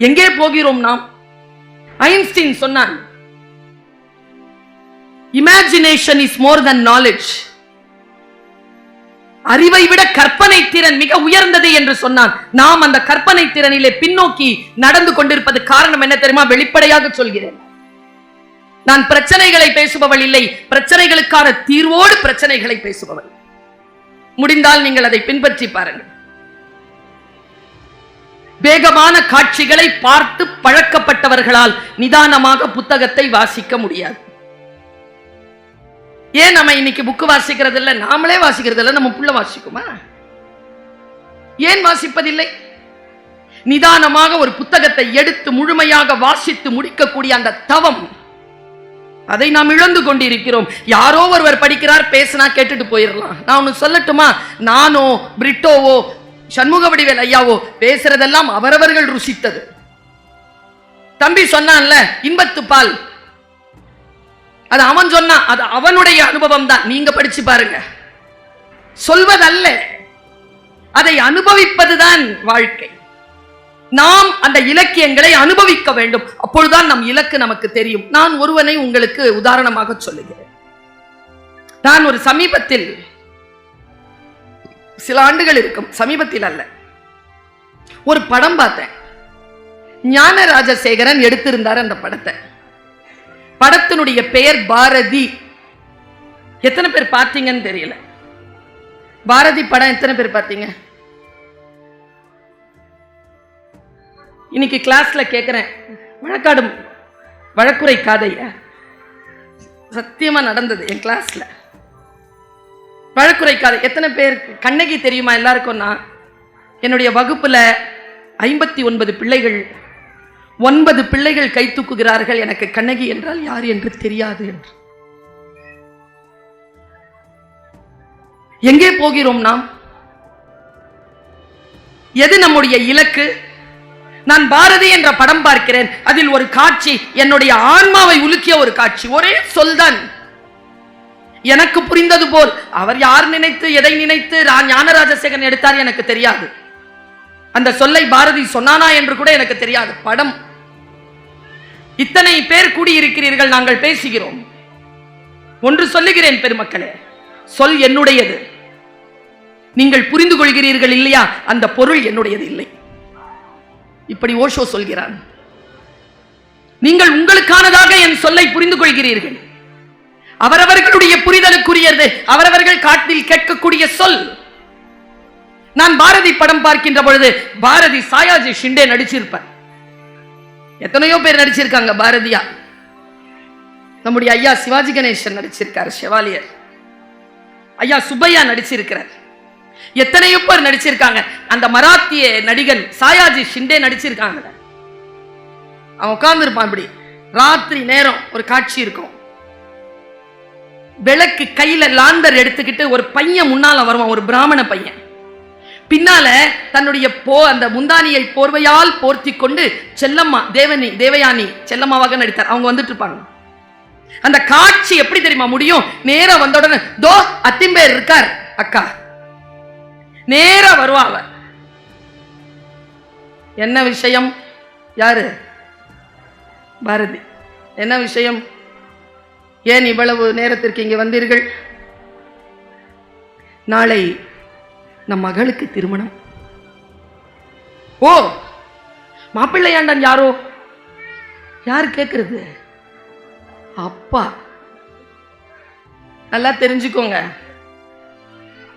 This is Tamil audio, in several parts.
எங்கே போகிறோம் நாம்? ஐன்ஸ்டீன் சொன்னான் imagination is more than knowledge அறிவை விட கற்பனை திறன் மிக உயர்ந்தது என்று சொன்னான் நாம் அந்த கற்பனை திறனிலே பின்னோக்கி நடந்து கொண்டிருப்பது காரணம் என்ன தெரியுமா? வெளிப்படையாக சொல்கிறேன். நான் பிரச்சனைகளை பேசுபவள் இல்லை பிரச்சனைகளுக்கான தீர்வோடு பிரச்சனைகளை பேசுபவள். முடிந்தால் நீங்கள் அதை பின்பற்றி பாருங்கள். வேகமான காட்சிகளை பார்த்து பழக்கப்பட்டவர்களால் நிதானமாக புத்தகத்தை வாசிக்க முடியாது. ஏன் நம்ம இன்னைக்கு புக்கு வாசிக்கிறது இல்ல நாமளே வாசிக்கிறது இல்லை நம்ம புள்ள வாசிக்குமா? ஏன் வாசிப்பதில்லை? நிதானமாக ஒரு புத்தகத்தை எடுத்து முழுமையாக வாசித்து முடிக்கக்கூடிய அந்த தவம் அதை நாம் இழந்து கொண்டிருக்கிறோம். யாரோ ஒருவர் படிக்கிறார் பேசினா கேட்டுட்டு போயிடலாம். நான் ஒன்று சொல்லட்டுமா? நானோ பிரிட்டோவோ சண்முக வடிவேல் ஐயாவோ பேசுறதெல்லாம் அவரவர்கள் ருசித்தது. தம்பி சொன்னான்ல இன்பத்து பால். அது அவன் சொன்னான் அது அவனுடைய அனுபவம் தான் நீங்க படிச்சு பாருங்க. சொல்வதல்ல. அதை அனுபவிப்பதுதான் வாழ்க்கை. நாம் அந்த இலக்கியங்களை அனுபவிக்க வேண்டும். அப்பொழுதுதான் நம் இலக்கு நமக்கு தெரியும். நான் ஒருவனை உங்களுக்கு உதாரணமாக சொல்லுகிறேன். நான் ஒரு சமீபத்தில் சில ஆண்டுகள் இருக்கும். சமீபத்தில் அல்ல. ஒரு படம் பார்த்தேன். ஞான ராஜசேகரன் எடுத்திருந்தார் அந்த படத்தை. படத்தினுடைய பெயர் பாரதி. எத்தனை பேர் பார்த்தீங்கன்னு தெரியல. பாரதி படம் எத்தனை பேர் பார்த்தீங்க? இன்னைக்கு கிளாஸ்ல கேட்குறேன் வழக்காடும் வழக்குரை காதையா? சத்தியமா நடந்தது என் கிளாஸ்ல வழக்குரைக்காது எத்தனை பேர் கண்ணகி தெரியுமா எல்லாருக்கும்னா? என்னுடைய வகுப்புல ஐம்பத்தி ஒன்பது பிள்ளைகள் ஒன்பது பிள்ளைகள் கை தூக்குகிறார்கள் எனக்கு கண்ணகி என்றால் யார் என்று தெரியாது என்று. எங்கே போகிறோம் நாம்? எது நம்முடைய இலக்கு? நான் பாரதி என்ற படம் பார்க்கிறேன். அதில் ஒரு காட்சி என்னுடைய ஆன்மாவை உலுக்கிய ஒரு காட்சி. ஒரே சொல்தான். எனக்கு புரிந்தது போல். அவர் யார் நினைத்து எதை நினைத்து ரா- ஞானராஜசேகரன் எடுத்தார் எனக்கு தெரியாது. அந்த சொல்லை பாரதி சொன்னானா என்று கூட எனக்கு தெரியாது. படம். இத்தனை பேர் கூடியிருக்கிறீர்கள் நாங்கள் பேசுகிறோம். ஒன்று சொல்லுகிறேன் பெருமக்களே. சொல் என்னுடையது. நீங்கள் புரிந்து கொள்கிறீர்கள் இல்லையா? அந்த பொருள் என்னுடையது இல்லை. இப்படி ஓஷோ சொல்கிறான். நீங்கள் உங்களுக்கானதாக என் சொல்லை புரிந்து கொள்கிறீர்கள். அவரவர்களுடைய புரிதலுக்குரியது. அவரவர்கள் காட்டில் கேட்கக்கூடிய சொல். நான் பாரதி படம் பார்க்கின்ற பொழுது பாரதி சாயாஜி ஷிண்டே நடிச்சிருப்பேன் எத்தனையோ பேர் நடிச்சிருக்காங்க பாரதியா. நம்முடைய ஐயா சிவாஜி கணேசன் நடிச்சிருக்காரு செவாலியர் ஐயா சுப்பையா நடிச்சிருக்கிறார். எத்தனையோ பேர் நடிச்சிருக்காங்க. அந்த மராத்திய நடிகன் சாயாஜி ஷிண்டே நடிச்சிருக்காங்க. அவன் உட்கார்ந்துருப்பான் இப்படி. ராத்திரி நேரம் ஒரு காட்சி இருக்கும். விளக்கு கையில லாந்தர் எடுத்துக்கிட்டு ஒரு பையன் முன்னால வருவான் ஒரு பிராமண பையன். பின்னால தன்னுடைய போ அந்த முந்தானியை போர்வையால் போர்த்தி கொண்டு செல்லம்மா தேவனி தேவயானி செல்லம்மாவாக நடித்தார். அவங்க வந்துட்டு இருப்பாங்க அந்த காட்சி எப்படி தெரியுமா முடியும்? நேரம் வந்த உடனே தோ அத்திம்பேர் இருக்கார் அக்கா. நேரா வருவா அவர் என்ன விஷயம்? யாரு? பாரதி. என்ன விஷயம்? ஏன் இவ்வளவு நேரத்திற்கு இங்கே வந்தீர்கள்? நாளை நம் மகளுக்கு திருமணம். ஓ மாப்பிள்ளையாண்டான் யாரோ? யார் கேட்கறது? அப்பா. நல்லா தெரிஞ்சுக்கோங்க.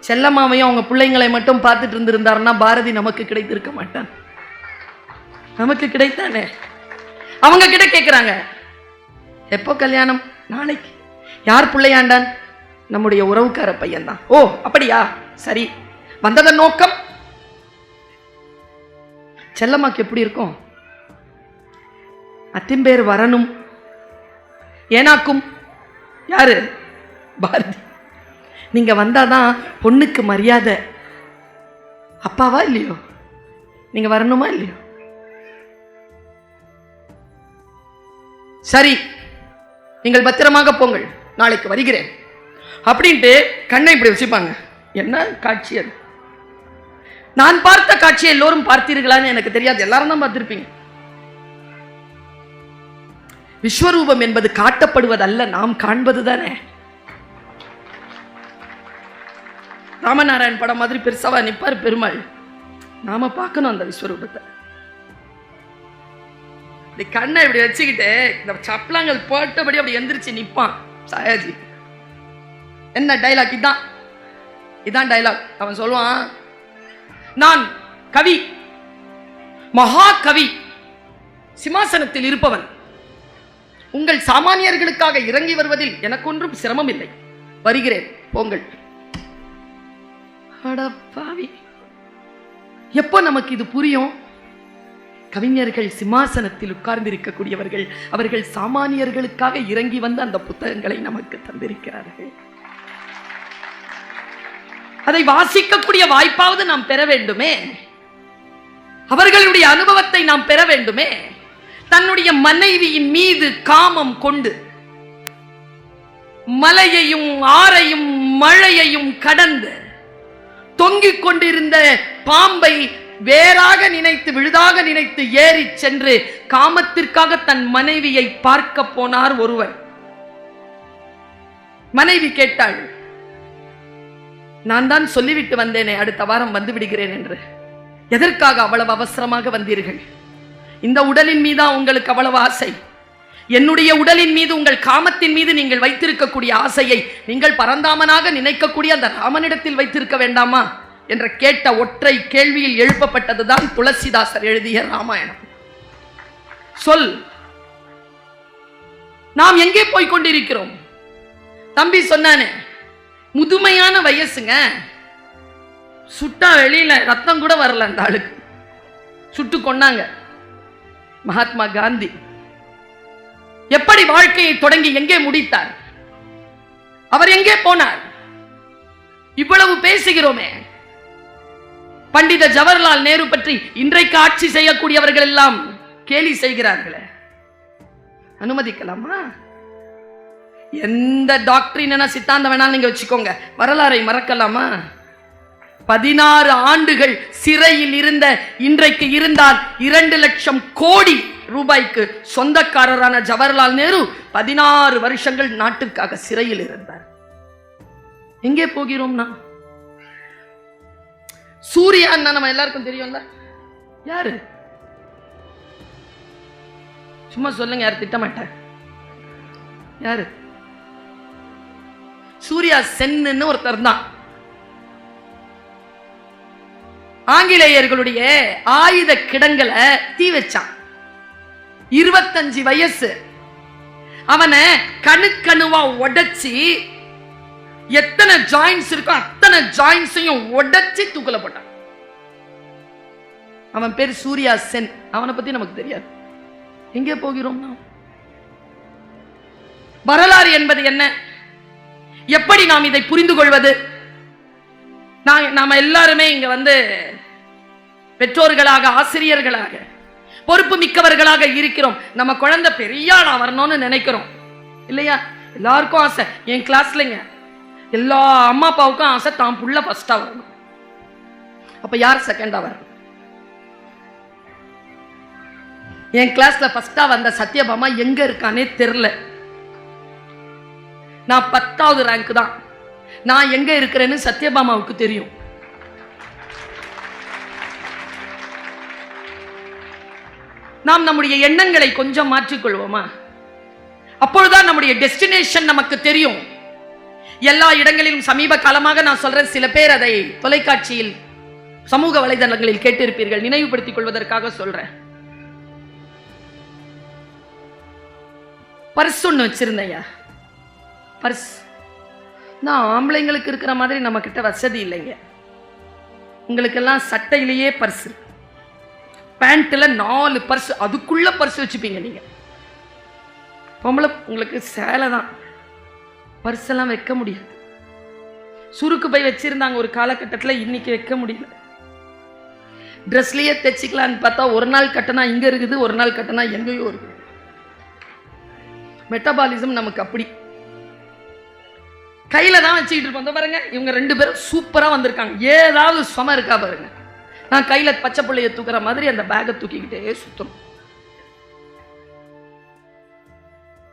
செல்லம்மாவையும் அவங்க பிள்ளைங்களை மட்டும் பார்த்துட்டு இருந்திருந்தாருன்னா பாரதி நமக்கு கிடைத்திருக்க மாட்டான். நமக்கு கிடைத்தானே? அவங்க கிட்ட கேட்குறாங்க. எப்போ கல்யாணம்? நாளைக்கு. யார் பிள்ளையாண்டான்? நம்முடைய உறவுக்கார பையன்தான். ஓ அப்படியா? சரி. வந்ததன் நோக்கம்? செல்லம்மாக்கு எப்படி இருக்கும்? அத்திம்பேர் வரணும். ஏனாக்கும்? யாரு? பாரதி. நீங்க வந்தாதான் பொண்ணுக்கு மரியாதை. அப்பாவா இல்லையோ? நீங்க வரணுமா இல்லையோ? சரி. நீங்கள் பத்திரமாக போங்கள். நாளைக்கு வருகிறேன். அப்படின்ட்டு கண்ணை இப்படி வச்சுப்பாங்க. என்ன காட்சி அது நான் பார்த்த காட்சியை எல்லோரும் பார்த்தீர்களான்னு எனக்கு தெரியாது. எல்லாரும் தான் பார்த்திருப்பீங்க. விஸ்வரூபம் என்பது காட்டப்படுவதல்ல நாம் காண்பது தானே? ராமநாராயண் படம் மாதிரி பெருசாவா நிப்பார் பெருமாள்? நாம பார்க்கணும் அந்த விஸ்வரூபத்தை. இப்படி கண்ணை இப்படி வச்சுக்கிட்டு இந்த சப்பலாங்கள் போட்டபடி அப்படி எந்திரிச்சு நிப்பான். சாயாஜி. என்ன டைலாக் இதான். இதான் டைலாக் அவன் சொல்லுவான் நான் கவி மகா கவி சிம்மாசனத்தில் இருப்பவன். உங்கள் சாமானியர்களுக்காக இறங்கி வருவதில் எனக்கு ஒன்றும் சிரமம் இல்லை வருகிறேன். போங்கள். பாவி எப்போ நமக்கு இது புரியும்? கவிஞர்கள் சிம்மாசனத்தில் உட்கார்ந்திருக்கக்கூடியவர்கள் அவர்கள் சாமானியர்களுக்காக இறங்கி வந்து அந்த புத்தகங்களை நமக்கு தந்திருக்கிறார்கள். அதை வாசிக்கக்கூடிய வாய்ப்பாவது நாம் பெற வேண்டுமே? அவர்களுடைய அனுபவத்தை நாம் பெற வேண்டுமே? தன்னுடைய மனைவியின் மீது காமம் கொண்டு மலையையும் ஆறையும் மழையையும் கடந்து தொங்கிக் கொண்டிருந்த பாம்பை வேறாக நினைத்து விழுதாக நினைத்து ஏறி சென்று காமத்திற்காக தன் மனைவியை பார்க்க போனார் ஒருவர். மனைவி கேட்டாள் நான் தான் சொல்லிவிட்டு வந்தேனே அடுத்த வாரம் வந்து விடுகிறேன் என்று. எதற்காக அவ்வளவு அவசரமாக வந்தீர்கள்? இந்த உடலின் மீதா உங்களுக்கு அவ்வளவு ஆசை? என்னுடைய உடலின் மீது உங்கள் காமத்தின் மீது நீங்கள் வைத்திருக்கக்கூடிய ஆசையை நீங்கள் பரந்தாமனாக நினைக்கக்கூடிய அந்த ராமனிடத்தில் வைத்திருக்க வேண்டாமா? என்ற கேட்ட ஒற்றை கேள்வியில் எழுப்பப்பட்டதுதான் துளசிதாசர் எழுதிய ராமாயணம். சொல். நாம் எங்கே போய் கொண்டிருக்கிறோம்? தம்பி சொன்னானே முதுமையான வயசுங்க. சுட்டா வெளியில ரத்தம் கூட வரல அந்த ஆளுக்கு. சுட்டு கொன்னாங்க. மகாத்மா காந்தி. எப்படி வாழ்க்கையை தொடங்கி எங்கே முடித்தார்? அவர் எங்கே போனார்? இவ்வளவு பேசுகிறோமே. பண்டித ஜவஹர்லால் நேரு பற்றி இன்றைக்கு ஆட்சி செய்யக்கூடியவர்கள் எல்லாம் கேலி செய்கிறார்களே. அனுமதிக்கலாமா? எந்த டாக்டரின் சித்தாந்தம் வேணாலும் நீங்க வச்சுக்கோங்க. வரலாறை மறக்கலாமா? பதினாறு ஆண்டுகள் சிறையில் இருந்த இன்றைக்கு இருந்தால் இரண்டு லட்சம் கோடி ரூபாய்க்கு சொந்தக்காரரான ஜவஹர்லால் நேரு பதினாறு வருஷங்கள் நாட்டுக்காக சிறையில் இருந்தார். எங்கே போகிறோம் சூர்யான்னா நம்ம எல்லாருக்கும் தெரியும்ல? யாரு? சும்மா சொல்லுங்க யார் திட்டமாட்டேன் யாரு? சூர்யா சென்னு ஒருத்தர் தான் ஆங்கிலேயர்களுடைய ஆயுத கிடங்களை தீ வச்சான். இருபத்தஞ்சு வயசு. அவனை கணுக்கணுவா உடைச்சி எத்தனை ஜாயின்ஸ் இருக்கோ அத்தனை ஜாயின்ஸையும் உடைச்சி தூக்கல போட்டான். அவன் பேர் சூர்யா சென். அவனை பத்தி நமக்கு தெரியாது. எங்கே போகிறோம் வரலாறு என்பது என்ன? எப்படி நாம் இதை புரிந்து கொள்வது? நாம எல்லாருமே இங்க வந்து பெற்றோர்களாக ஆசிரியர்களாக பொறுப்பு மிக்கவர்களாக இருக்கிறோம். நம்ம குழந்தை பெரிய ஆளா வரணும்னு நினைக்கிறோம். இல்லையா? எல்லாருக்கும் ஆசை. என் கிளாஸ்லங்க எல்லா அம்மா அப்பாவுக்கும் ஆசை தான் புள்ள ஃபஸ்ட்டாக வரணும். அப்போ யார் செகண்டாக வரணும்? என் கிளாஸில் ஃபஸ்ட்டாக வந்த சத்யபாமா எங்கே இருக்கானே தெரில நான் பத்தாவது ரேங்க் தான். நான் எங்கே இருக்கிறேன்னு சத்யபாமாவுக்கு தெரியும். நாம் நம்முடைய எண்ணங்களை கொஞ்சம் மாற்றிக்கொள்வோமா? அப்பொழுதுதான் நம்முடைய டெஸ்டினேஷன் நமக்கு தெரியும். எல்லா இடங்களிலும் சமீப காலமாக நான் சொல்றேன் சில பேர் அதை தொலைக்காட்சியில் சமூக வலைதளங்களில் கேட்டிருப்பீர்கள். நினைவுபடுத்திக் கொள்வதற்காக சொல்றேன். பர்ஸ் ஒன்று வச்சிருந்தையா பர்ஸ். நான் ஆம்பளைங்களுக்கு இருக்கிற மாதிரி நம்ம கிட்ட வசதி இல்லைங்க. உங்களுக்கெல்லாம் சட்டையிலேயே பர்ஸ். பேண்ட்டில் நாலு பர்ஸ். அதுக்குள்ள பர்ஸ் வச்சுப்பீங்க நீங்கள் பொம்பளை உங்களுக்கு சேலை தான். பர்ஸ் எல்லாம் வைக்க முடியாது சுருக்கு பை வச்சிருந்தாங்க ஒரு காலகட்டத்தில் இன்னைக்கு வைக்க முடியல. ட்ரெஸ்லேயே தைச்சிக்கலான்னு பார்த்தா ஒரு நாள் கட்டினா இங்கே இருக்குது ஒரு நாள் கட்டினா எங்கேயோ இருக்குது. மெட்டபாலிசம் நமக்கு அப்படி. கையில தான் வச்சுக்கிட்டு இருப்போம் பாருங்க இவங்க ரெண்டு பேரும் சூப்பராக வந்திருக்காங்க. ஏதாவது சும இருக்கா பாருங்க. நான் கையில் பச்சை பிள்ளைய தூக்குற மாதிரி அந்த பேக்கை தூக்கிக்கிட்டே சுத்தணும்.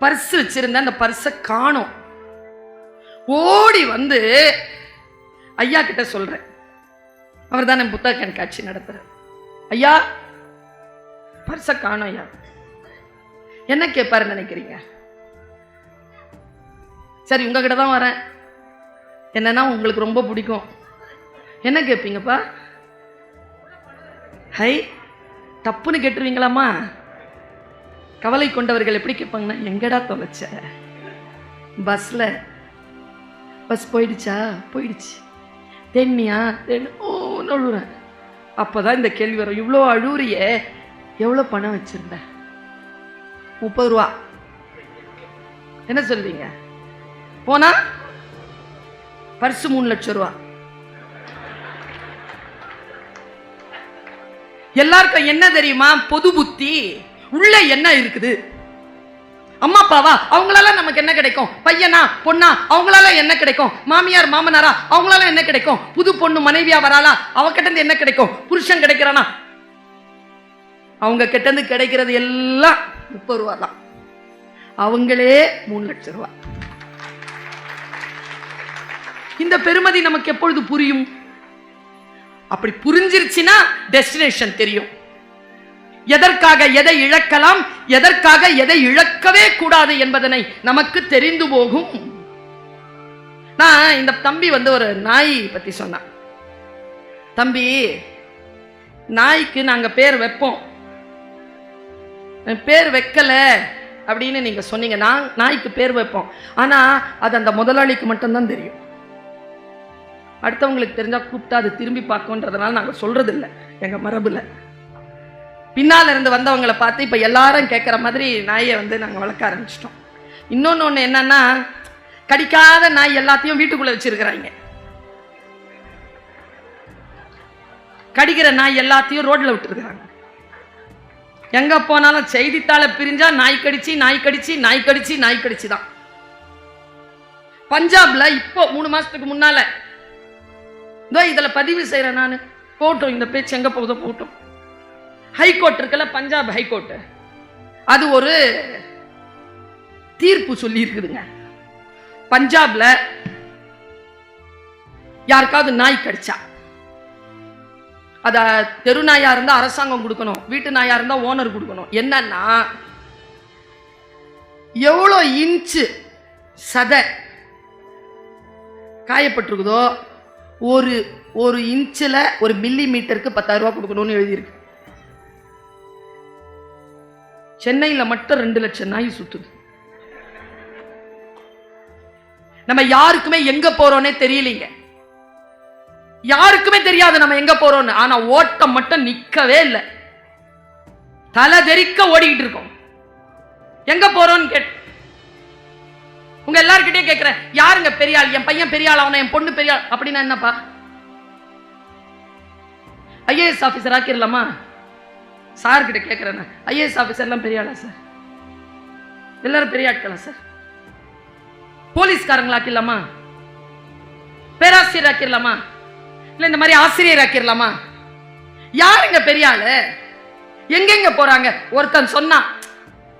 பர்ஸ் வச்சுருந்தேன். அந்த பர்ஸை காணோம். ஓடி வந்து ஐயா கிட்ட சொல்றேன். அவர் தான் புத்தக கண்காட்சி நடத்துகிறார் ஐயா பர்ஸை காணோம் ஐயா. என்ன கேட்பாருன்னு நினைக்கிறீங்க? சரி உங்ககிட்ட தான் வரேன். என்னன்னா உங்களுக்கு ரொம்ப பிடிக்கும். என்ன கேட்பீங்கப்பா? ஹை தப்புன்னு கேட்டுருவீங்களாம்மா? கவலை கொண்டவர்கள் எப்படி கேட்பாங்கன்னா எங்கடா தொலைச்ச? பஸ்ல பஸ் போயிடுச்சா? போயிடுச்சு. தென்னியா தென் ஓ அழுகுறேன் அப்போதான் இந்த கேள்வி வரும். இவ்வளோ அழுவுறியே. எவ்வளோ பணம் வச்சுருந்த? முப்பது ரூபா. என்ன சொல்வீங்க போனா? பர்சு மூணு லட்சம் ரூபா. எல்லாருக்கும் என்ன தெரியுமா? பொது புத்தி. உள்ள என்ன இருக்குது? அம்மா அப்பாவா அவங்களால நமக்கு என்ன கிடைக்கும்? பையனா பொண்ணா அவங்களால என்ன கிடைக்கும்? மாமியார் மாமனாரா அவங்களால என்ன கிடைக்கும்? புது பொண்ணு மனைவியா வராளா? அவகிட்ட இருந்து என்ன கிடைக்கும்? புருஷன் கிடைக்கிறானா? அவங்க கிட்ட இருந்து கிடைக்கிறது எல்லாம் முப்பது ரூபா தான். அவங்களே மூணு லட்சம் ரூபா. இந்த பெருமதி நமக்கு எப்பொழுது புரியும்? அப்படி புரிஞ்சிருச்சுன்னா டெஸ்டினேஷன் தெரியும். எதற்காக எதை இழக்கலாம் எதற்காக எதை இழக்கவே கூடாது என்பதனை நமக்கு தெரிந்து போகும். நான் இந்த தம்பி வந்து ஒரு நாய் பத்தி சொன்னான். தம்பி நாய்க்கு நாங்க பேர் வைப்போம். பேர் வைக்கல அப்படின்னு நீங்க சொன்னீங்க. நான் நாய்க்கு பேர் வைப்போம். ஆனா அது அந்த முதலாளிக்கு மட்டும்தான் தெரியும். அடுத்தவங்களுக்கு தெரிஞ்சா கூப்பிட்டா அது திரும்பி பார்க்கும்ன்றதுனால நாங்க சொல்றது இல்லை எங்க மரபுல. பின்னால் இருந்து வந்தவங்களை பார்த்து இப்போ எல்லாரும் கேட்குற மாதிரி நாயை வந்து நாங்கள் வளர்க்க ஆரம்பிச்சிட்டோம். இன்னொன்னு ஒன்று என்னன்னா கடிக்காத நாய் எல்லாத்தையும் வீட்டுக்குள்ளே வச்சிருக்கிறாங்க. கடிக்கிற நாய் எல்லாத்தையும் ரோட்டில் விட்டுருக்காங்க எங்கே போனாலும் செய்தித்தாளை பிரிஞ்சா நாய் கடிச்சு நாய் கடிச்சு நாய் கடிச்சு நாய் கடிச்சு தான் பஞ்சாப்ல இப்போ மூணு மாசத்துக்கு முன்னால இதோ இதில் பதிவு செய்கிறேன் நான். போட்டோம் இந்த பேச்சு எங்கே போகுதோ போட்டோம். ஹைகோர்ட் இருக்குல்ல பஞ்சாப் ஹைகோர்ட் அது ஒரு தீர்ப்பு சொல்லி இருக்குதுங்க பஞ்சாப்ல யாருக்காவது நாய் கடிச்சா அத தெரு நாயா இருந்தா அரசாங்கம் கொடுக்கணும் வீட்டு நாயா இருந்தா ஓனர் கொடுக்கணும். என்னன்னா எவ்வளோ இன்ச்சு சதை காயப்பட்டிருக்குதோ ஒரு ஒரு இன்ச்சில் ஒரு மில்லி மீட்டருக்கு பத்தாயிரம் கொடுக்கணும்னு எழுதியிருக்கு. சென்னையில் மட்டும் ரெண்டு லட்சம் நாய் சுத்துது. நம்ம யாருக்குமே எங்க போறோம்னே தெரியலீங்க. யாருக்குமே தெரியாது நம்ம எங்க போறோம்னு. ஆனா ஓட்டம் மட்டும் நிக்கவே இல்லை. தலை தெறிக்க ஓடிக்கிட்டு இருக்கோம். எங்க போறோம்னு கேட்டு. உங்க எல்லார்கிட்டயும் கேட்கிறேன் யாருங்க பெரிய ஆள் என் பையன் பெரியாள் அவனை என் பொண்ணு பெரியாள். அப்படின்னா என்னப்பா? ஐஏஎஸ் ஆஃபீஸர் ஆக்கிடலாமா சார் கிட்ட கேட்கிறேன் ஐஏஎஸ் ஆஃபீஸர் எல்லாம் பெரிய ஆளா சார்? எல்லாரும் பெரிய ஆட்களா சார்? போலீஸ்காரங்களா ஆக்கிடலாமா? பேராசிரியர் ஆக்கிடலாமா? இல்ல இந்த மாதிரி ஆசிரியர் ஆக்கிடலாமா? யாருங்க பெரிய ஆளு? எங்கெங்க போறாங்க? ஒருத்தன் சொன்னான்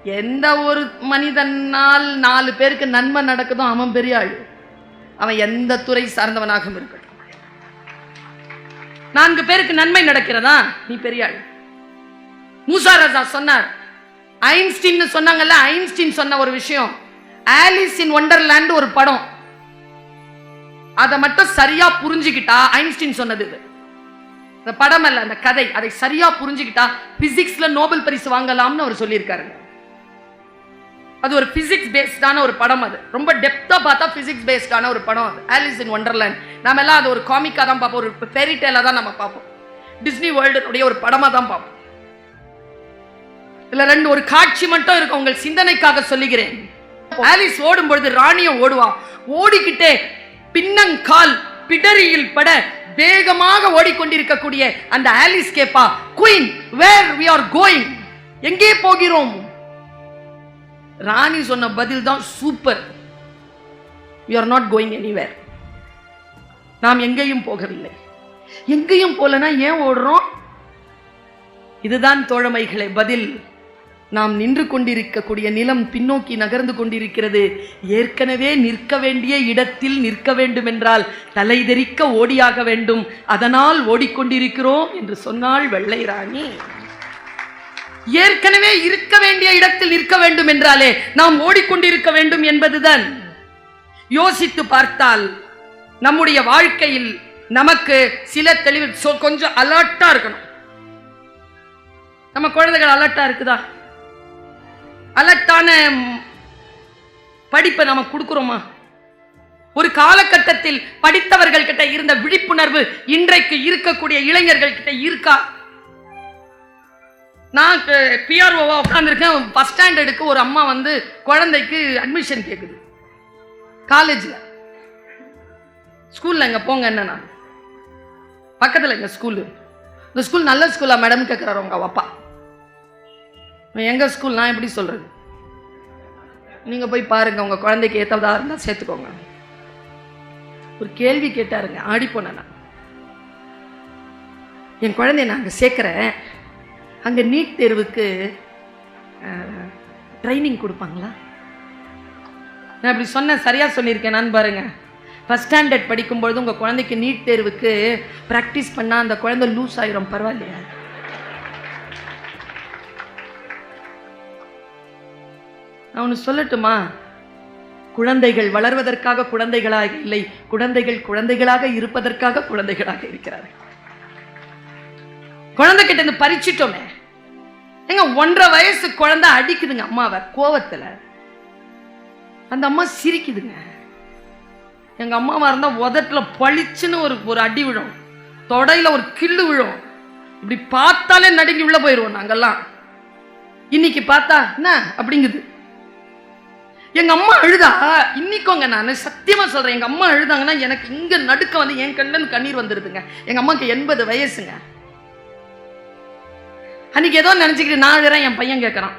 எந்த ஒரு மனிதனால் நாலு பேருக்கு நன்மை நடக்குதோ அவன் பெரிய ஆள். அவன் எந்த துறை சார்ந்தவனாகவும் இருக்கட்டும். நான்கு பேருக்கு நன்மை நடக்கிறதா? நீ பெரிய ஆள். மூசா ராஜா சொன்னார். ஐன்ஸ்டீன் சொன்னாங்கல்ல ஐன்ஸ்டீன் சொன்ன ஒரு விஷயம். ஆலிஸ் இன் ஒண்டர்லேண்ட் ஒரு படம். அதை மட்டும் சரியா புரிஞ்சுக்கிட்டா ஐன்ஸ்டீன் சொன்னது இது. இந்த படம் அல்ல அந்த கதை அதை சரியா புரிஞ்சுக்கிட்டா பிசிக்ஸ்ல நோபல் பரிசு வாங்கலாம்னு அவர் சொல்லியிருக்காருங்க அது ஒரு பிசிக்ஸ் பேஸ்டான ஒரு படம் அது. ரொம்ப டெப்தா பார்த்தா பிசிக்ஸ் பேஸ்டான ஒரு படம் அது. ஆலிஸ் இன் ஒண்டர்லேண்ட் நாம எல்லாம் அது ஒரு காமிக்கா தான் பார்ப்போம் ஒரு ஃபெரி டேலா தான் நம்ம பார்ப்போம். டிஸ்னி வேர்ல்டுடைய ஒரு படமா தான் பார்ப்போம். இதுல ரெண்டு ஒரு காட்சி மட்டும் இருக்கும் உங்கள் சிந்தனைக்காக சொல்லுகிறேன். ஆலிஸ் ஓடும் பொழுது ராணியும் ஓடுவா. ஓடிக்கிட்டே பின்னங்கால் பிடரியில் பட வேகமாக ஓடிக்கொண்டிருக்கக்கூடிய அந்த ஆலிஸ் கேப்பா queen where we are going எங்கே போகிறோம்? ராணி சொன்ன பதில் தான் super we are not going anywhere நாம் எங்கேயும் போகவில்லை. எங்கேயும் போலனா ஏன் ஓடுறோம்? இதுதான் தோழமைகளை பதில். நாம் நின்று கொண்டிருக்கக்கூடிய நிலம் பின்னோக்கி நகர்ந்து கொண்டிருக்கிறது. ஏற்கனவே நிற்க வேண்டிய இடத்தில் நிற்க வேண்டுமென்றால் தலைதெறிக்க ஓடியாக வேண்டும். அதனால் ஓடிக்கொண்டிருக்கிறோம் என்று சொன்னாள் வெள்ளை ராணி. ஏற்கனவே இருக்க வேண்டிய இடத்தில் நிற்க வேண்டும் என்றாலே நாம் ஓடிக்கொண்டிருக்க வேண்டும் என்பதுதான். யோசித்து பார்த்தால் நம்முடைய வாழ்க்கையில் நமக்கு சில தெளிவு கொஞ்சம் அலர்ட்டா இருக்கணும். நம்ம குழந்தைகள் அலர்ட்டா இருக்குதா? அலட்டான படிப்பை நம்ம கொடுக்குறோமா? ஒரு காலகட்டத்தில் படித்தவர்கள் கிட்ட இருந்த விழிப்புணர்வு இன்றைக்கு இருக்கக்கூடிய இளைஞர்கள் கிட்ட இருக்கா? நான் பிஆர்ஓவா உட்காந்துருக்கேன் ஃபஸ்ட் ஸ்டாண்டர்டுக்கு ஒரு அம்மா வந்து குழந்தைக்கு அட்மிஷன் கேட்குது காலேஜில் ஸ்கூலில் இங்கே போங்க என்னண்ணா பக்கத்தில் எங்கள் ஸ்கூலு இந்த ஸ்கூல் நல்ல ஸ்கூலா மேடம் கேட்குறாரு உங்கள் அப்பா. எங்கள் ஸ்கூல் நான் எப்படி சொல்கிறது நீங்கள் போய் பாருங்கள் உங்கள் குழந்தைக்கு ஏற்றதாக இருந்தால் சேர்த்துக்கோங்க. ஒரு கேள்வி கேட்டாருங்க ஆடி போனேன் நான். என் குழந்தைய நான் அங்கே சேர்க்குறேன். அங்கே நீட் தேர்வுக்கு ட்ரைனிங் கொடுப்பாங்களா? நான் இப்படி சொன்னேன் சரியாக சொல்லியிருக்கேன் நான் பாருங்க. ஃபஸ்ட் ஸ்டாண்டர்ட் படிக்கும்பொழுது உங்கள் குழந்தைக்கு நீட் தேர்வுக்கு ப்ராக்டிஸ் பண்ணால் அந்த குழந்தை லூஸ் ஆயிரும் பரவாயில்லையா? நான் ஒன்று சொல்லட்டுமா? குழந்தைகள் வளர்வதற்காக குழந்தைகளாக இல்லை குழந்தைகள் குழந்தைகளாக இருப்பதற்காக குழந்தைகளாக இருக்கிறார்கள். குழந்தைகிட்ட இருந்து பறிச்சிட்டோமே. ஏங்க ஒன்றரை வயசு குழந்தை அடிக்குதுங்க அம்மாவை கோவத்துல. அந்த அம்மா சிரிக்குதுங்க. எங்க அம்மாவா இருந்தா உதட்டுல பளிச்சுன்னு ஒரு ஒரு அடி விழும். தொடையில ஒரு கிள்ளு விழும். இப்படி பார்த்தாலே நடுங்கி உள்ள போயிடுவோம் நாங்கெல்லாம். இன்னைக்கு பார்த்தா என்ன? அப்படிங்குது. எங்க அம்மா அழுதா? இன்னைக்குங்க நான் சத்தியமா சொல்றேன். எங்க அம்மா அழுதாங்கன்னா எனக்கு இங்க நடுக்க வந்து என் கண்ணுன்னு கண்ணீர் வந்துருதுங்க. எங்க அம்மாக்கு எண்பது வயசுங்க. அன்னைக்கு ஏதோ நினைச்சுக்கிட்டு நான் அழுறேன் என் பையன் கேட்கறான்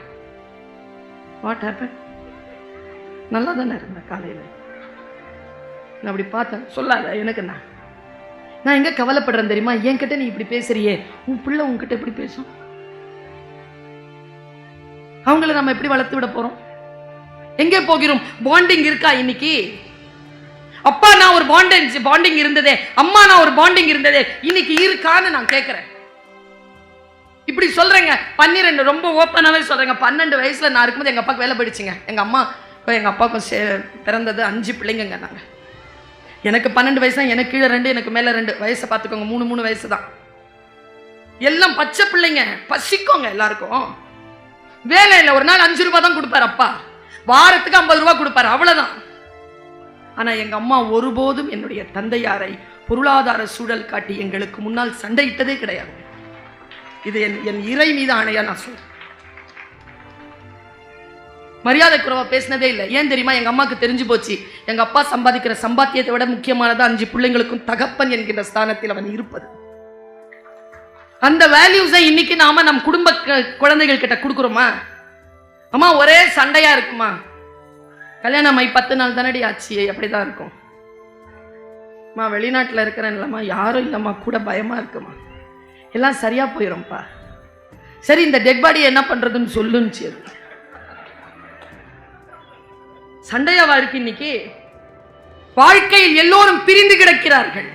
வாட் ஹேப்பன் நல்லா தானே இருந்தேன் காலையில்? நான் அப்படி பார்த்தேன். சொல்லாத எனக்கு நான். நான் எங்க கவலைப்படுறேன் தெரியுமா? என்கிட்ட நீ இப்படி பேசுறியே. உன் பிள்ளை உன்கிட்ட எப்படி பேசும்? அவங்கள நம்ம எப்படி வளர்த்து விட போறோம்? எங்கே போகிறோம்? பாண்டிங் இருக்கா இன்னைக்கு? அப்பா நான் ஒரு பாண்டிங் பாண்டிங் இருந்ததே. அம்மா நான் ஒரு பாண்டிங் இருந்ததே. இன்னைக்கு இருக்கான்னு நான் கேட்குறேன் இப்படி சொல்கிறேங்க பன்னிரெண்டு ரொம்ப ஓப்பனாகவே சொல்கிறேங்க பன்னெண்டு வயசில் நான் இருக்கும்போது எங்கள் அப்பாவுக்கு வேலை போயிடுச்சுங்க. எங்கள் அம்மா இப்போ எங்கள் அப்பாவுக்கும் சே- பிறந்தது அஞ்சு பிள்ளைங்கங்க நாங்கள் எனக்கு பன்னெண்டு வயசு தான் எனக்கு கீழே ரெண்டு எனக்கு மேலே ரெண்டு. வயசை பார்த்துக்கோங்க. மூணு மூணு வயசு தான் எல்லாம் பச்சை பிள்ளைங்க. பசிக்கோங்க எல்லாருக்கும். வேலை இல்லை. ஒரு நாள் அஞ்சு ரூபா தான் கொடுப்பாரு அப்பா. வாரத்துக்கு ஐம்பது ரூபா கொடுப்பாரு அவ்வளவுதான். ஆனா எங்க அம்மா ஒருபோதும் என்னுடைய தந்தையாரை பொருளாதார சூழல் காட்டி எங்களுக்கு முன்னால் சண்டையிட்டதே கிடையாது. இது என் என் இறை மீது ஆணையா நான் சொல்றேன். மரியாதை குறைவா பேசினதே இல்லை. ஏன் தெரியுமா? எங்க அம்மாக்கு தெரிஞ்சு போச்சு. எங்க அப்பா சம்பாதிக்கிற சம்பாத்தியத்தை விட முக்கியமானது அஞ்சு பிள்ளைங்களுக்கும் தகப்பன் என்கின்ற ஸ்தானத்தில் அவன் இருப்பது. அந்த வேல்யூஸை இன்னைக்கு நாம நம் குடும்ப க- குழந்தைகள் கிட்ட கொடுக்குறோமா? அம்மா ஒரே சண்டையா இருக்குமா? கல்யாணம் ஆகி பத்து நாள் தானடி ஆச்சு. அப்படிதான் இருக்கும். அம்மா வெளிநாட்டில் இருக்கிறேன் இல்லம்மா யாரும் இல்லைம்மா. கூட பயமா இருக்குமா? எல்லாம் சரியா போயிடும்ப்பா சரி இந்த டெட் பாடி என்ன பண்றதுன்னு சொல்லுன்னு அது சண்டையாவா இருக்கு இன்னைக்கு வாழ்க்கையில் எல்லோரும் பிரிந்து கிடக்கிறார்கள்.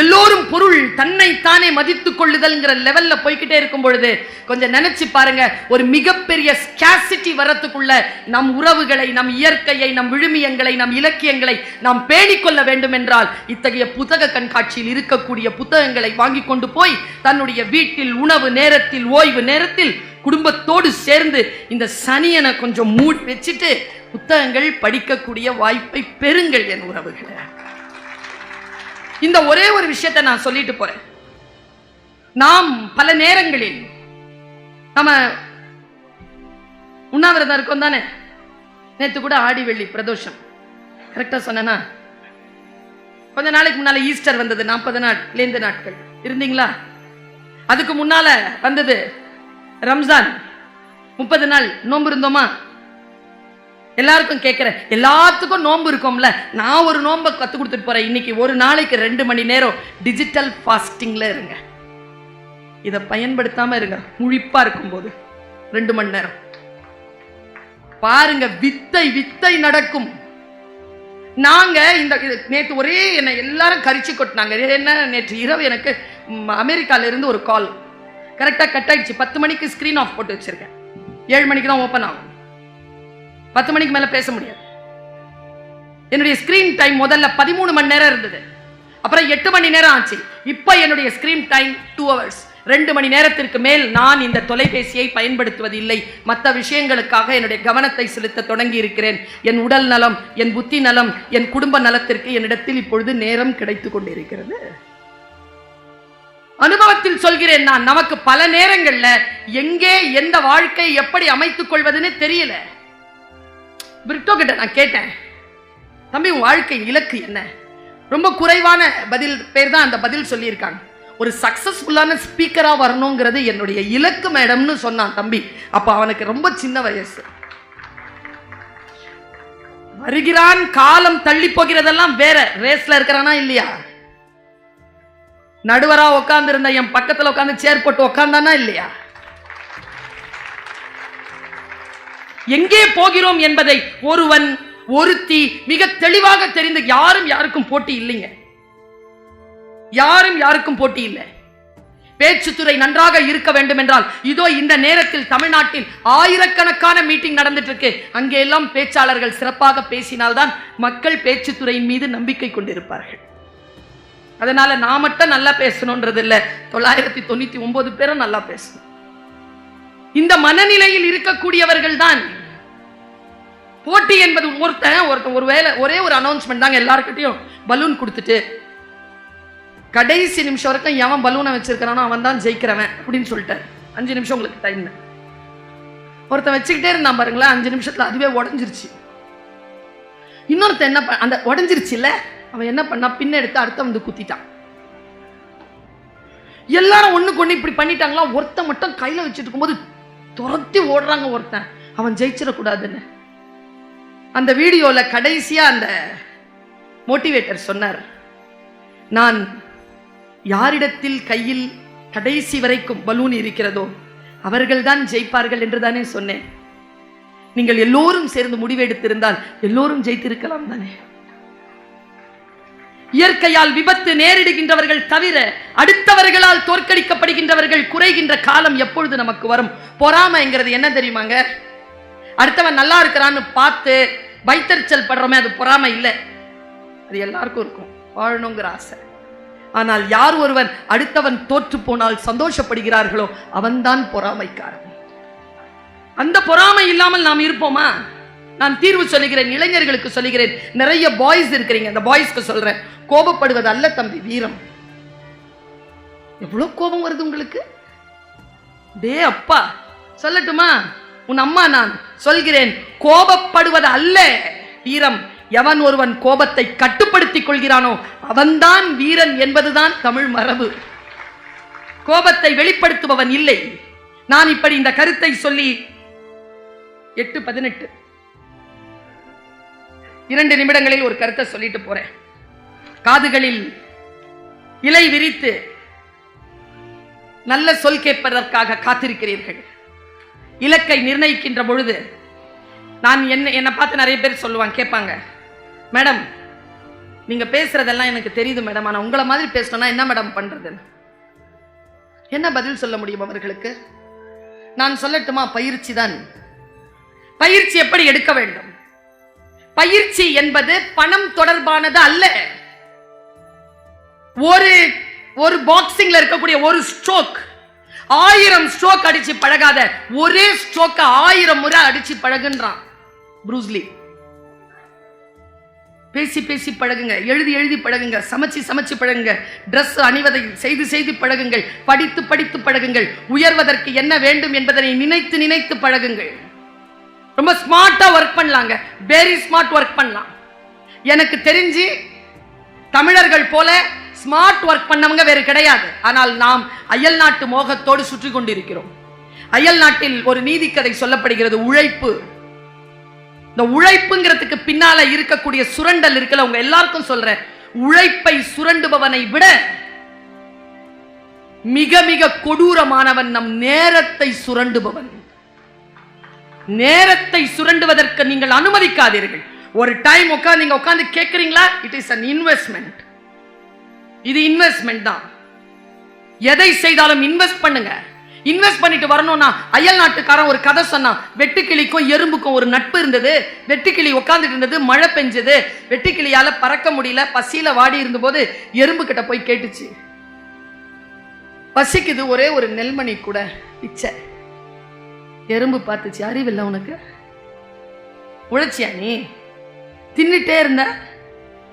எல்லோரும் பொருள் தன்னை தானே மதித்து கொள்ளுதல்ங்கிற லெவல்ல போய்க்கிட்டே இருக்கும் பொழுது கொஞ்சம் நினைச்சு பாருங்க ஒரு மிகப்பெரிய ஸ்கேசிட்டி வரத்துக்குள்ள நம் உறவுகளை நம் இயற்கையை நம் விழுமியங்களை நம் இலக்கியங்களை நாம் பேணிக்கொள்ள வேண்டும் என்றால் இத்தகைய புத்தக கண்காட்சியில் இருக்கக்கூடிய புத்தகங்களை வாங்கி கொண்டு போய் தன்னுடைய வீட்டில் உணவு நேரத்தில் ஓய்வு நேரத்தில் குடும்பத்தோடு சேர்ந்து இந்த சனியனை கொஞ்சம் மூடி வச்சுட்டு புத்தகங்கள் படிக்கக்கூடிய வாய்ப்பை பெறுங்கள் என் உறவுகளை. இந்த ஒரே ஒரு விஷயத்தை நான் சொல்லிட்டு போறேன். நாம் பல நேரங்களில் நம்ம உண்ணாவிரதம் இருக்கோம் தானே? நேத்து கூட ஆடி வெள்ளி பிரதோஷம் கரெக்டா சொன்னேன்னா கொஞ்ச நாளைக்கு முன்னால ஈஸ்டர் வந்தது நாற்பது நாள் லேந்து நாட்கள். இருந்தீங்களா? அதுக்கு முன்னால வந்தது ரம்ஜான். முப்பது நாள் நோன்பு இருந்தோமா? எல்லாருக்கும் கேட்குறேன் எல்லாத்துக்கும் நோன்பு இருக்கும்ல. நான் ஒரு நோன்பை கற்றுக் கொடுத்துட்டு போகிறேன் இன்னைக்கு ஒரு நாளைக்கு ரெண்டு மணி நேரம் டிஜிட்டல் ஃபாஸ்டிங்கில் இருங்க. இதை பயன்படுத்தாமல் இருங்க. முழிப்பாக இருக்கும்போது. ரெண்டு மணி நேரம். பாருங்க வித்தை வித்தை நடக்கும். நாங்க இந்த இது ஒரே என்னை எல்லாரும் கரிச்சு கொட்டினாங்க. என்ன நேற்று இரவு எனக்கு அமெரிக்கால இருந்து ஒரு கால் கரெக்டாக கட் ஆயிடுச்சு. பத்து மணிக்கு ஸ்கிரீன் ஆஃப் போட்டு வச்சிருக்கேன். ஏழு மணிக்கு தான் ஓப்பன் ஆகும். பத்து மணிக்கு மேல பேச முடியாது. என்னுடைய ஸ்கிரீன் டைம் முதல்ல பதிமூணு மணி நேரம் இருந்தது. அப்புறம் எட்டு மணி நேரம் ஆச்சு. இப்போ என்னுடைய ஸ்கிரீன் டைம் டூ ஹவர்ஸ் ரெண்டு மணி நேரத்திற்கு மேல் நான் இந்த தொலைபேசியை பயன்படுத்துவதில்லை மற்ற விஷயங்களுக்காக என்னுடைய கவனத்தை செலுத்த தொடங்கி இருக்கிறேன். என் உடல் நலம் என் புத்தி நலம் என் குடும்ப நலத்திற்கு என்னிடத்தில் இப்பொழுது நேரம் கிடைத்து கொண்டிருக்கிறது. அனுபவத்தில் சொல்கிறேன் நான் நமக்கு பல நேரங்களில் எங்கே எந்த வாழ்க்கை எப்படி அமைத்துக் கொள்வதுன்னு தெரியல. பிரிட்டோ கிட்ட நான் கேட்டேன் தம்பி உன் வாழ்க்கை இலக்கு என்ன? ரொம்ப குறைவான பதில் பேர் தான் அந்த பதில் சொல்லியிருக்காங்க. ஒரு சக்சஸ்ஃபுல்லான ஸ்பீக்கராக வரணுங்கிறது என்னுடைய இலக்கு மேடம்னு சொன்னான் தம்பி. அப்போ அவனுக்கு ரொம்ப சின்ன வயசு. வருகிறான் காலம் தள்ளி போகிறதெல்லாம் வேற. ரேஸ்ல இருக்கிறானா இல்லையா? நடுவரா உட்கார்ந்து இருந்த என் பக்கத்தில் உட்காந்து சேர் போட்டு உட்காந்தானா இல்லையா? எங்கே போகிறோம் என்பதை ஒருவன் ஒருத்தி மிக தெளிவாக தெரிந்து யாரும் யாருக்கும் போட்டி இல்லைங்க. யாரும் யாருக்கும் போட்டி இல்லை. பேச்சுத்துறை நன்றாக இருக்க வேண்டும் என்றால் இதோ இந்த நேரத்தில் தமிழ்நாட்டில் ஆயிரக்கணக்கான மீட்டிங் நடந்துட்டு இருக்கு அங்கே எல்லாம் பேச்சாளர்கள் சிறப்பாக பேசினால்தான் மக்கள் பேச்சுத்துறையின் மீது நம்பிக்கை கொண்டிருப்பார்கள். அதனால நான் மட்டும் நல்லா பேசணுன்றது இல்ல தொள்ளாயிரத்தி தொண்ணூத்தி ஒன்பது பேரும் நல்லா பேசணும். இந்த மனநிலையில் இருக்கக்கூடியவர்கள் தான் போட்டி என்பது ஒருத்தன் ஒருத்தன் ஒரு வேலை ஒரே ஒரு அனௌன்ஸ்மெண்ட் தாங்க எல்லாருக்கிட்டையும் பலூன் கொடுத்துட்டு. கடைசி நிமிஷம் வரைக்கும் எவன் பலூனை வச்சிருக்கிறானோ அவன் தான் ஜெயிக்கிறவன் அப்படின்னு சொல்லிட்டேன் அஞ்சு நிமிஷம் உங்களுக்கு டைம் ஒருத்தன் வச்சுக்கிட்டே இருந்தான் பாருங்களேன் அஞ்சு நிமிஷத்துல அதுவே உடஞ்சிருச்சு. இன்னொருத்தன் என்ன அந்த உடஞ்சிருச்சு இல்ல அவன் என்ன பண்ணா பின்ன எடுத்து அடுத்த வந்து குத்திட்டான். எல்லாரும் ஒண்ணுக்கு ஒண்ணு இப்படி பண்ணிட்டாங்களா ஒருத்தன் மட்டும் கையில வச்சுட்டு இருக்கும்போது துரத்தி ஓடுறாங்க ஒருத்தன். அவன் ஜெயிச்சிடக்கூடாதுன்னு. அந்த வீடியோவில் கடைசியாக அந்த மோட்டிவேட்டர் சொன்னார் நான் யாரிடத்தில் கையில் கடைசி வரைக்கும் பலூன் இருக்கிறதோ அவர்கள்தான் ஜெயிப்பார்கள் என்று தானே சொன்னேன். நீங்கள் எல்லோரும் சேர்ந்து முடிவெடுத்திருந்தால் எல்லோரும் ஜெயித்திருக்கலாம் தானே? இயற்கையால் விபத்து நேரிடுகின்றவர்கள் தவிர அடுத்தவர்களால் தோற்கடிக்கப்படுகின்றவர்கள் குறைகின்ற காலம் எப்பொழுது நமக்கு வரும்? பொறாமைங்கிறது என்ன தெரியுமாங்க? அடுத்தவன் நல்லா இருக்கிறான்னு பார்த்து வைத்தறிச்சல் படுறோமே அது பொறாமை இல்லை. அது எல்லாருக்கும் இருக்கும். வாழணுங்கிற ஆசை. ஆனால் யார் ஒருவன் அடுத்தவன் தோற்று போனால் சந்தோஷப்படுகிறார்களோ அவன்தான் பொறாமைக்காரன். அந்த பொறாமை இல்லாமல் நாம் இருப்போமா? நான் தீர்வு சொல்லுகிறேன் இளைஞர்களுக்கு சொல்லுகிறேன். நிறைய பாய்ஸ் இருக்கிறீங்க. அந்த பாய்ஸ்க்கு சொல்றேன். கோபப்படுவது அல்ல தம்பி வீரம். எவ்வளவு கோபம் வருது உங்களுக்கு? டே அப்பா சொல்லட்டுமா? உன் அம்மா நான் சொல்கிறேன் கோபப்படுவது அல்ல வீரம் எவன் ஒருவன் கோபத்தை கட்டுப்படுத்திக் கொள்கிறானோ அவன்தான் வீரன் என்பதுதான் தமிழ் மரபு. கோபத்தை வெளிப்படுத்துபவன் இல்லை. நான் இப்படி இந்த கருத்தை சொல்லி எட்டு பதினெட்டு. இரண்டு நிமிடங்களில் ஒரு கருத்தை சொல்லிட்டு போறேன். காதுகளில் இலை விரித்து நல்ல சொல் கேட்பதற்காக காத்திருக்கிறீர்கள். இலக்கை நிர்ணயிக்கின்ற பொழுது நான் என்ன என்னை பார்த்து நிறைய பேர் சொல்லுவாங்க கேட்பாங்க மேடம் நீங்க பேசுறதெல்லாம் எனக்கு தெரியுது மேடம் ஆனால் உங்களை மாதிரி பேசணும்னா என்ன மேடம் பண்றதுன்னு? என்ன பதில் சொல்ல முடியும் அவர்களுக்கு? நான் சொல்லட்டுமா பயிற்சி தான். பயிற்சி எப்படி எடுக்க வேண்டும்? பயிற்சி என்பது பணம் தொடர்பானது அல்ல. ஒரு ஒரு பாக்ஸிங்ல இருக்கக்கூடிய ஒரு ஸ்ட்ரோக் ஆயிரம் ஸ்ட்ரோக் அடிச்சு பழகாத ஒரே ஸ்ட்ரோக்க ஆயிரம் முறை அடிச்சு பழகுன்றான் ப்ரூஸ்லி பேசி பேசி பழகுங்க எழுதி எழுதி பழகுங்க சமைச்சு சமைச்சு பழகுங்க ட்ரெஸ் அணிவதை செய்து செய்து பழகுங்கள் படித்து படித்து பழகுங்கள் உயர்வதற்கு என்ன வேண்டும் என்பதனை நினைத்து நினைத்து பழகுங்கள். ரொம்ப ஸ்மார்ட்டாக ஒர்க் பண்ணலாங்க வெரி ஸ்மார்ட் ஒர்க் பண்ணலாம். எனக்கு தெரிஞ்சு தமிழர்கள் போல ஸ்மார்ட் ஒர்க் பண்ணவங்க வேறு கிடையாது. ஆனால் நாம் அயல் நாட்டு மோகத்தோடு சுற்றி கொண்டிருக்கிறோம். அயல் நாட்டில் ஒரு நீதிக்கதை சொல்லப்படுகிறது உழைப்பு. இந்த உழைப்புங்கிறதுக்கு பின்னால இருக்கக்கூடிய சுரண்டல் இருக்குல்ல உங்க எல்லாருக்கும் சொல்றேன். உழைப்பை சுரண்டுபவனை விட மிக மிக கொடூரமானவன் நம் நேரத்தை சுரண்டுபவன். நேரத்தை சுரண்டுவதற்கு நீங்கள் அனுமதிக்காதீர்கள். ஒரு டைம் உட்கார்ந்து நீங்க உட்கார்ந்து கேட்கறீங்களா இட் இஸ் அன் இன்வெஸ்ட்மெண்ட் இது இன்வெஸ்ட்மெண்ட் தான். எதை செய்தாலும் இன்வெஸ்ட் பண்ணுங்க. இன்வெஸ்ட் பண்ணிட்டு வரணும்னா அயல் நாட்டுக்காரன் ஒரு கதை சொன்னான். வெட்டுக்கிளிக்கும் எறும்புக்கும் ஒரு நட்பு இருந்தது. வெட்டுக்கிளி உட்காந்துட்டு இருந்தது மழை பெஞ்சது. வெட்டுக்கிளியால பறக்க முடியல. பசியில வாடி இருந்தபோது எறும்பு கிட்ட போய் கேட்டுச்சு. பசிக்குது ஒரே ஒரு நெல்மணி கூட பிச்சை. எறும்பு பார்த்துச்சு. அறிவில்லை உனக்கு? உழைச்சியா நீ? தின்னுட்டே இருந்த?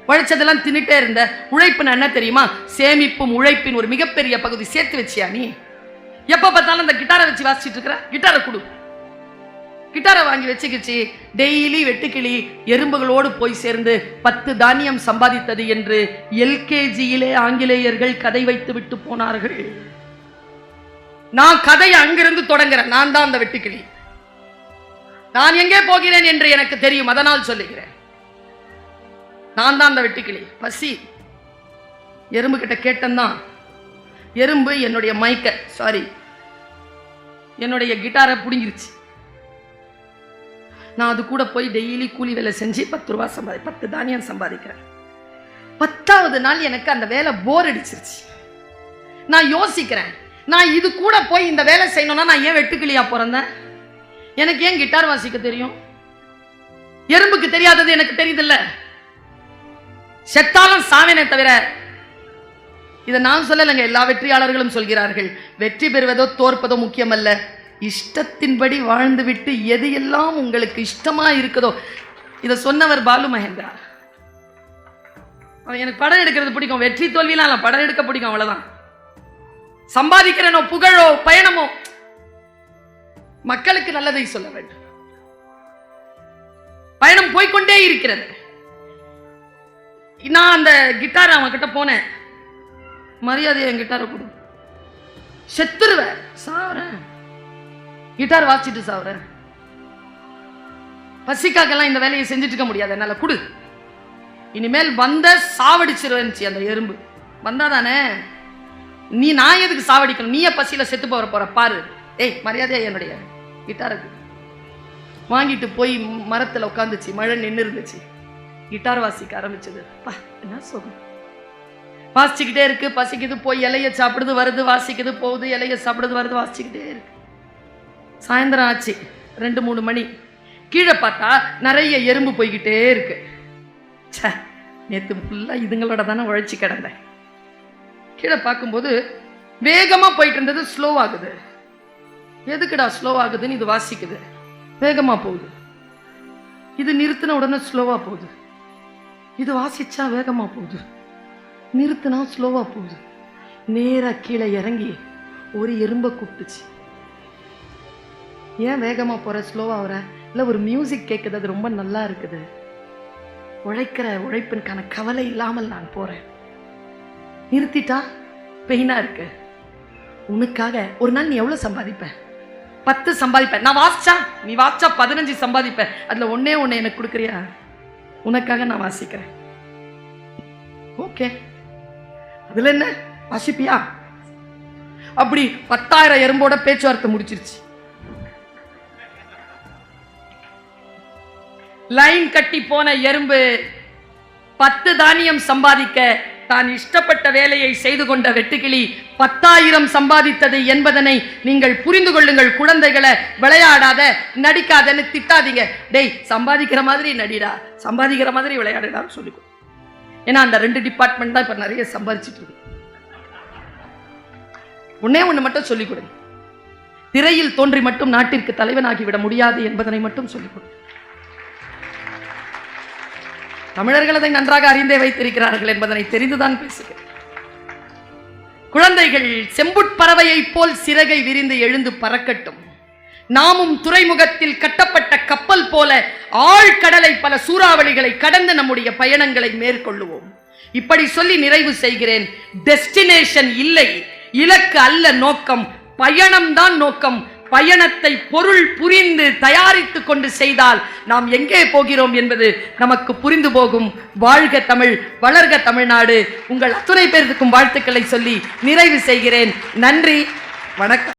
உழைச்சதெல்லாம் தின்னுட்டே இருந்த. உழைப்புன்னு என்ன தெரியுமா? சேமிப்பும் உழைப்பின் ஒரு மிகப்பெரிய பகுதி சேர்த்து வச்சியா நீ? எப்போ பார்த்தாலும் அந்த கிட்டாரை வச்சு வாசிச்சுட்டு இருக்கிற? கிட்டாரை கொடு. கிட்டாரை வாங்கி வச்சுக்கிச்சு. டெய்லி வெட்டுக்கிளி எறும்புகளோடு போய் சேர்ந்து பத்து தானியம் சம்பாதித்தது என்று எல்கேஜியிலே ஆங்கிலேயர்கள் கதை வைத்து விட்டு போனார்கள். நான் கதையை அங்கிருந்து தொடங்குறேன். நான் தான் அந்த வெட்டுக்கிளி. நான் எங்கே போகிறேன் என்று எனக்கு தெரியும். அதனால் சொல்லுகிறேன். நான் தான் அந்த வெட்டுக்கிளி. பசி. எறும்பு கிட்ட கேட்டேன்தான் எறும்பு என்னுடைய மைக்க சாரி என்னுடைய கிட்டாரை பிடுங்கிருச்சு. நான் அது கூட போய் டெய்லி கூலி வேலை செஞ்சு பத்து ரூபா சம்பாதி பத்து தானியம் சம்பாதிக்கிறேன். பத்தாவது நாள் எனக்கு அந்த வேலை போர் அடிச்சிருச்சு. நான் யோசிக்கிறேன் நான் இது கூட போய் இந்த வேலை செய்யணும்னா நான் ஏன் வெட்டுக்கிளியா பிறந்தேன்? எனக்கு ஏன் கிட்டார் வாசிக்க தெரியும்? எறும்புக்கு தெரியாதது எனக்கு தெரியுதில்ல. செத்தாலும் சாவினை தவிர இதை நான் சொல்லலைங்க எல்லா வெற்றியாளர்களும் சொல்கிறார்கள். வெற்றி பெறுவதோ தோற்பதோ முக்கியமல்ல. இஷ்டத்தின்படி வாழ்ந்துவிட்டு எது எல்லாம் உங்களுக்கு இஷ்டமா இருக்குதோ இதை சொன்னவர் பாலு மகேந்திரா. அவன் எனக்கு படம் எடுக்கிறது பிடிக்கும். வெற்றி தோல்விலாம் இல்லை படம் எடுக்க பிடிக்கும் அவ்வளவுதான். சம்பாதிக்கிறனோ புகழோ பயணமோ மக்களுக்கு நல்லதை சொல்ல வேண்டும். பயணம் போய்க்கொண்டே இருக்கிறது. நான் அந்த கிட்டார் அவன் போனேன். மரியாதை என் கிட்டாரை கொடு. செத்துருவேன் சாவறேன். கிட்டார் வாசிட்டு சாவறேன். பசிக்காக்கெல்லாம் இந்த வேலையை செஞ்சுட்டு இருக்க முடியாது. என்னால் கொடு. இனிமேல் வந்த சாவடிச்சிருவேன்ச்சு அந்த எறும்பு. வந்தாதானே? நீ நான் எதுக்கு சாவடிக்கணும்? நீயே பசியில் செத்து போகிற போற பாரு. ஏய் மரியாதையா என்னுடைய கிட்டாருக்கு. வாங்கிட்டு போய் மரத்தில் உட்காந்துச்சு. மழை நின்று இருந்துச்சு கிட்டார் வாசிக்க ஆரம்பிச்சது. பா என்ன சுகம்? வாசிச்சுக்கிட்டே இருக்கு பசிக்குது போய் இலைய சாப்பிடுது வருது வாசிக்குது போகுது இலைய சாப்பிடுது வருது வாசிச்சுக்கிட்டே இருக்கு. சாயந்தரம் ஆச்சு ரெண்டு மூணு மணி. கீழே பார்த்தா நிறைய எறும்பு போய்கிட்டே இருக்கு. ச்சே நேற்று ஃபுல்லாக இதுங்களோட தானே உழைச்சி கிடந்தேன். கீழே பார்க்கும்போது வேகமாக போயிட்டு இருந்தது ஸ்லோ ஆகுது. எதுக்குடா ஸ்லோ ஆகுதுன்னு இது வாசிக்குது. வேகமாக போகுது. இது நிறுத்தின உடனே ஸ்லோவாக போகுது. இது வாசிச்சா வேகமாக போகுது. நிறுத்தினா ஸ்லோவாக போகுது. நேராக கீழே இறங்கி ஒரு எறும்பை கூப்பிட்டுச்சு. ஏன் வேகமாக போகிற ஸ்லோவாக வர? இல்லை ஒரு மியூசிக் கேட்குது அது ரொம்ப நல்லா இருக்குது. உழைக்கிற உழைப்பினுக்கான கவலை இல்லாமல் நான் போகிறேன் நிறுத்திட்டா? பெயினாக இருக்கு. உனக்காக ஒரு நாள் நீ எவ்வளோ சம்பாதிப்ப? பத்து சம்பாதிப்பேன் நான் வாசிச்சா? நீ வாசிச்சா பதினஞ்சு சம்பாதிப்பேன் அதில் ஒன்றே ஒன்று எனக்கு கொடுக்குறியா? உனக்காக நான் வாசிக்கிறேன். ஓகே. அதுல என்ன? வாசிப்பியா? அப்படி பத்தாயிரம் எறும்போட பேச்சுவார்த்தை முடிச்சிருச்சு. லைன் கட்டி போன எறும்பு பத்து தானியம் சம்பாதிக்க தான் இஷ்டப்பட்ட வேலையை செய்து கொண்ட வெட்டுக்கிளி பத்தாயிரம் சம்பாதித்தது என்பதனை நீங்கள் புரிந்து கொள்ளுங்கள். குழந்தைகளை விளையாடாத நடிக்காதன்னு திட்டாதீங்க. டேய் சம்பாதிக்கிற மாதிரி நடிடா சம்பாதிக்கிற மாதிரி விளையாடுடான்னு சொல்லிக்கோ. ஏன்னா அந்த ரெண்டு டிபார்ட்மெண்ட் தான் இப்போ நிறைய சம்பாதிச்சிட்டு இருக்கு. ஒண்ணே ஒன்று மட்டும் சொல்லிக் கொடுங்க. திரையில் தோன்றி மட்டும் நாட்டிற்கு தலைவனாகிவிட முடியாது என்பதனை மட்டும் சொல்லிக் கொடு தமிழர்கள் அதை நன்றாக அறிந்தே வைத்திருக்கிறார்கள் என்பதனை தெரிந்துதான் பேசுகிறேன். குழந்தைகள் செம்புட்பறவையைப் போல் சிறகை விரிந்து எழுந்து பறக்கட்டும். நாமும் துறைமுகத்தில் கட்டப்பட்ட கப்பல் போல ஆழ்கடலை பல சூறாவளிகளை கடந்து நம்முடைய பயணங்களை மேற்கொள்ளுவோம். இப்படி சொல்லி நிறைவு செய்கிறேன். டெஸ்டினேஷன் இல்லை. இலக்கு அல்ல நோக்கம். பயணம்தான் நோக்கம். பயணத்தை பொருள் புரிந்து தயாரித்து கொண்டு செய்தால் நாம் எங்கே போகிறோம் என்பது நமக்கு புரிந்து போகும். வாழ்க தமிழ் வளர்க தமிழ்நாடு. உங்கள் அத்துணை பேருக்கும் வாழ்த்துக்களை சொல்லி நிறைவு செய்கிறேன். நன்றி வணக்கம்.